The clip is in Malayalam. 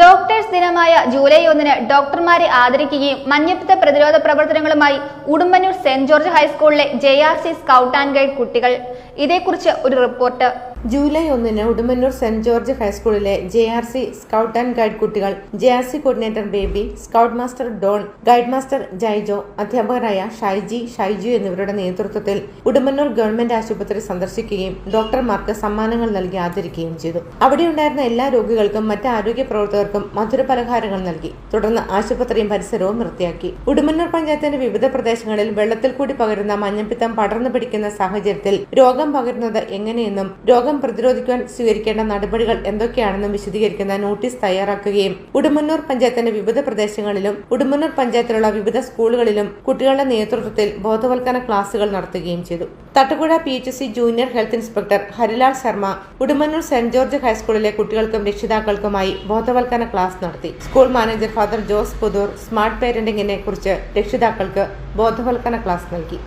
ഡോക്ടേഴ്സ് ദിനമായ ജൂലൈ ഒന്നിന് ഡോക്ടർമാരെ ആദരിക്കുകയും മഞ്ഞപ്പിത്ത പ്രതിരോധ പ്രവർത്തനങ്ങളുമായി ഉടുമ്പന്നൂർ സെന്റ് ജോർജ് ഹൈസ്കൂളിലെ J R C scout and guide കുട്ടികൾ. ഇതേക്കുറിച്ച് ഒരു റിപ്പോർട്ട്. ജൂലൈ ഒന്നിന് ഉടുമ്പന്നൂർ സെന്റ് ജോർജ് ഹൈസ്കൂളിലെ J R C scout and guide കുട്ടികൾ J R C coordinator Baby scout master Don guide master Jaijo അധ്യാപകരായ ഷൈജി ഷൈജു എന്നിവരുടെ നേതൃത്വത്തിൽ ഉടുമ്പന്നൂർ ഗവൺമെന്റ് ആശുപത്രി സന്ദർശിക്കുകയും ഡോക്ടർമാർക്ക് സമ്മാനങ്ങൾ നൽകി ആദരിക്കുകയും ചെയ്തു. അവിടെയുണ്ടായിരുന്ന എല്ലാ രോഗികൾക്കും മറ്റ് ആരോഗ്യ പ്രവർത്തകർക്കും മധുര പലഹാരങ്ങൾ നൽകി. തുടർന്ന് ആശുപത്രിയും പരിസരവും വൃത്തിയാക്കി. ഉടുമന്നൂർ പഞ്ചായത്തിന്റെ വിവിധ പ്രദേശങ്ങളിൽ വെള്ളത്തിൽ കൂടി പകരുന്ന മഞ്ഞപ്പിത്തം പടർന്നു പിടിക്കുന്ന സാഹചര്യത്തിൽ രോഗം പകരുന്നത് എങ്ങനെയെന്നും രോഗം പ്രതിരോധിക്കാൻ സ്വീകരിക്കേണ്ട നടപടികൾ എന്തൊക്കെയാണെന്നും വിശദീകരിക്കുന്ന നോട്ടീസ് തയ്യാറാക്കുകയും ഉടുമന്നൂർ പഞ്ചായത്തിന്റെ വിവിധ പ്രദേശങ്ങളിലും ഉടുമന്നൂർ പഞ്ചായത്തിലുള്ള വിവിധ സ്കൂളുകളിലും കുട്ടികളുടെ നേതൃത്വത്തിൽ ബോധവൽക്കരണ ക്ലാസുകൾ നടത്തുകയും ചെയ്തു. Thattukuzha P H C junior health inspector Harilal Sharma Udumannoor Saint George ഹൈസ്കൂളിലെ കുട്ടികൾക്കും രക്ഷിതാക്കൾക്കുമായി ബോധവൽക്കരണ ക്ലാസ് നടത്തി. School manager father Jose Puthoor smart പേരന്റിങ്ങിനെ കുറിച്ച് രക്ഷിതാക്കൾക്ക് ബോധവൽക്കരണ ക്ലാസ് നൽകി.